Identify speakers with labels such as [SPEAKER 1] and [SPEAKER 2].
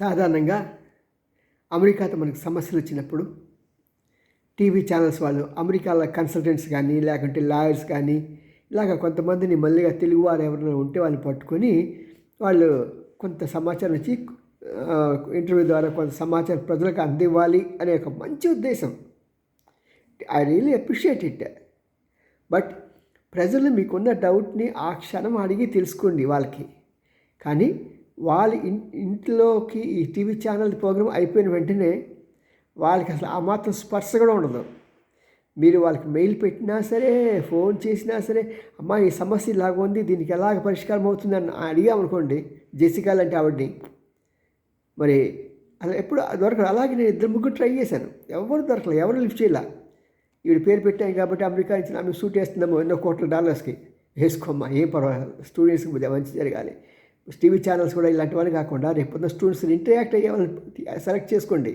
[SPEAKER 1] సాధారణంగా అమెరికాతో మనకు సమస్యలు వచ్చినప్పుడు టీవీ ఛానల్స్ వాళ్ళు అమెరికాలో కన్సల్టెంట్స్ కానీ లేకుంటే లాయర్స్ కానీ ఇలాగ కొంతమందిని మళ్ళీగా తెలుగువారు ఎవరైనా ఉంటే వాళ్ళని పట్టుకొని వాళ్ళు కొంత సమాచారం ఇచ్చి ఇంటర్వ్యూ ద్వారా కొంత సమాచారం ప్రజలకు అందివ్వాలి అనే ఒక మంచి ఉద్దేశం. I really appreciate it. But ప్రజలు మీకున్న డౌట్ని ఆ క్షణం అడిగి తెలుసుకోండి వాళ్ళకి. కానీ వాళ్ళ ఇన్ ఇంట్లోకి ఈ టీవీ ఛానల్ ప్రోగ్రామ్ అయిపోయిన వెంటనే వాళ్ళకి అసలు ఆ మాత్రం స్పర్శ కూడా ఉండదు. మీరు వాళ్ళకి మెయిల్ పెట్టినా సరే ఫోన్ చేసినా సరే అమ్మా ఈ సమస్య ఇలాగ ఉంది దీనికి ఎలాగ పరిష్కారం అవుతుందని అడిగామనుకోండి జెసికా లాంటి ఆవిడ్ని. మరి అలా ఎప్పుడు దొరకదు. అలాగే నేను ఇద్దరు ముగ్గురు ట్రై చేశాను. ఎవరు దొరకలేదు ఎవరు లిఫ్ట్ చేయలే. ఈవిడ పేరు పెట్టాను కాబట్టి అమెరికా నుంచి ఆమె సూట్ వేస్తుందేమో ఎన్నో కోట్ల డాలర్స్కి. వేసుకోమ్మా ఏం పర్వాలేదు స్టూడెంట్స్కి మంచి జరగాలి. టీవీ ఛానల్స్ కూడా ఇలాంటి వాళ్ళు కాకుండా రేపు స్టూడెంట్స్ ఇంటరాక్ట్ అయ్యే వాళ్ళని సెలెక్ట్ చేసుకోండి.